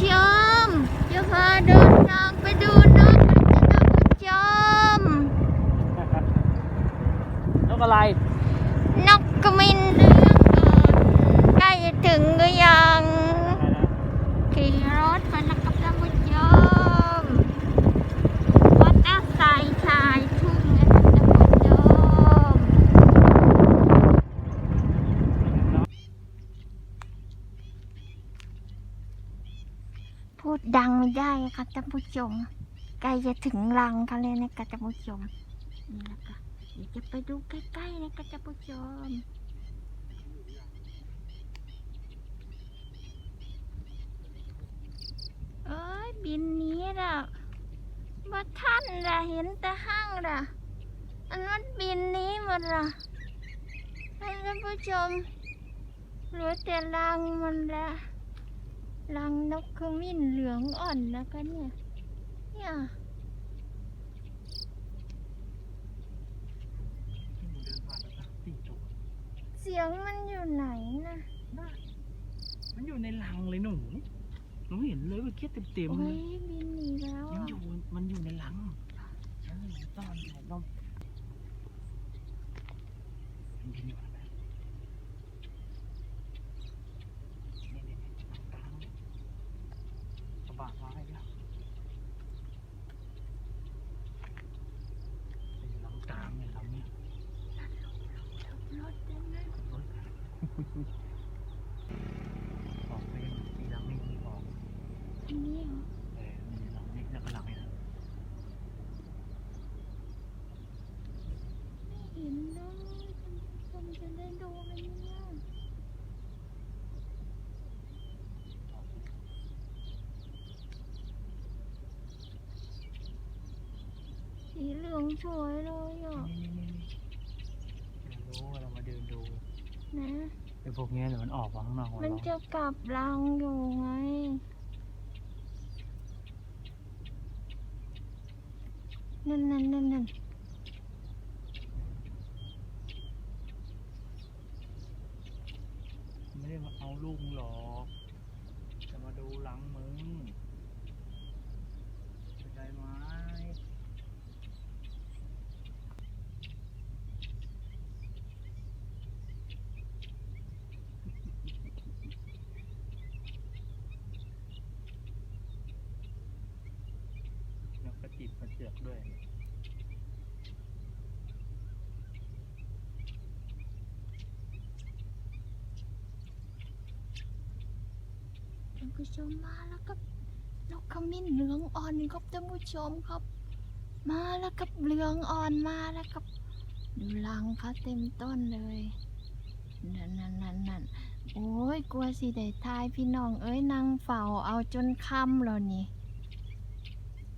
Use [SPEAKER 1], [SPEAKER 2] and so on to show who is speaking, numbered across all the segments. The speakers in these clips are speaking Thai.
[SPEAKER 1] ชมจะพาเดินทางไปดูนกกันจ้ะท่านผู้ชม
[SPEAKER 2] นกอะไร
[SPEAKER 1] นกกระมินเรื่องอ่อนใกล้จะถึงหรือยังขี่รถไปนะครับท่านผู้ชมวัดอาศัยชายทุ่งนะครับท่านผู้ชม พูดดังไม่ได้ครับท่านผู้ชมใกล้จะถึงรังกันเลยนะครับท่านผู้ชมนี่แหละค่ะเดี๋ยวจะไปดูใกล้ๆนะครับท่านผู้ชมเอ้ยบินนี้ล่ะว่าท่านล่ะเห็นแต่ห้างล่ะอันมันบินนี้หมดล่ะท่านผู้ชมเหลือแต่รังมันละ รังนกขมิ้นเหลืองอ่อนนะคะเนี่ย เนี่ย
[SPEAKER 2] เดินผ่านแล้วสี่ตัว
[SPEAKER 1] เสียงมันอยู่ไหนนะ
[SPEAKER 2] มันอยู่ในรังเลยหนูหนูเห็นเลยว่าเคี้ยเต็มๆเล
[SPEAKER 1] โอ้
[SPEAKER 2] ย
[SPEAKER 1] ยบินหนีแล้ว
[SPEAKER 2] ยัง
[SPEAKER 1] อะ
[SPEAKER 2] อยู่มันอยู่ในรังเออซ่อนอยู่ลองมันบินอยู่อะไรนี่นี่นี่รังกลางกระบะมาให้แล้วเป็นรังกลางเนี่ยรังเนี่ย
[SPEAKER 1] รถเต็มเลย
[SPEAKER 2] รถ ออกไปที่รังนี่ออก
[SPEAKER 1] อันนี้เหรอ
[SPEAKER 2] เออมีหลังนี้แล้วก็หลังนี้นะ
[SPEAKER 1] ไม่เห็นเลยท่านผู้ชมจะได้ดูไหมเนี่ยสีเหลืองสวยเลยอะ
[SPEAKER 2] นี่นี่นี่เรารู้เรามาเดินดู
[SPEAKER 1] นะ
[SPEAKER 2] ไอ้พวกเนี้ยเดี๋ยวมันออกมาข้างนอก
[SPEAKER 1] มันจะกลับรังอยู่ไง นั่นนั่นนั่นนั่น
[SPEAKER 2] ไม่ได้มาเอาลูกมึงหรอก จะมาดูหลังมึงเข้าใจไหม แล้วก็จิบมาเจือกด้วย
[SPEAKER 1] ท่านผู้ชมมาแล้วครับนกขมิ้นเหลืองอ่อนครับท่านผู้ชมครับ มาแล้วครับเหลืองอ่อนมาแล้วครับดูรังเขาเต็มต้นเลยนั่นนั่นนั่นนั่นโอ้ยกลัวสิได้ทายพี่น้องเอ้ยนางเฝ้าเอาจนค่ำแล้วนี่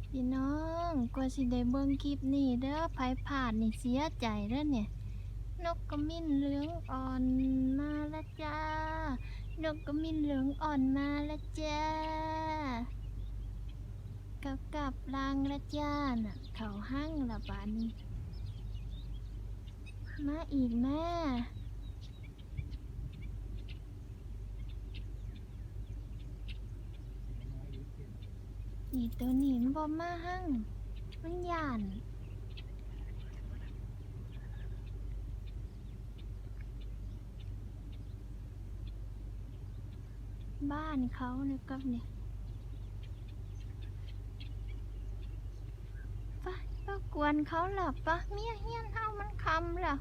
[SPEAKER 1] พี่น้อ งกลัวสิได้เบิ่งคลิปนี่เด้อไผผ่านนี่เสียใจเด้อเนี่ย นกกระมิ้นเหลืองอ่อนมาล้วจ้า นกกระมิ้นเหลืองอ่อนมาล้วจ้า กับกับรางละจ้าน่ะ เขาห้างละบาดนี้ มาอีกแม่นี่ตัวนี้มันบ่มาหั่ง มันหย่านบ้านเขาเนี่ยกับเนี่ยไปก็กวนเขาหลับปะเมียเฮียนเฮามันคำแล้ว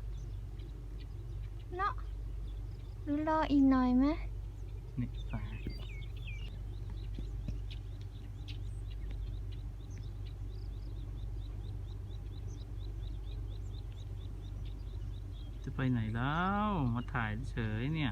[SPEAKER 1] เนาะหรือรออีกหน่อยไหม
[SPEAKER 2] นี่ฝา จะไปไหนแล้ว มาถ่ายเฉยเนี่ย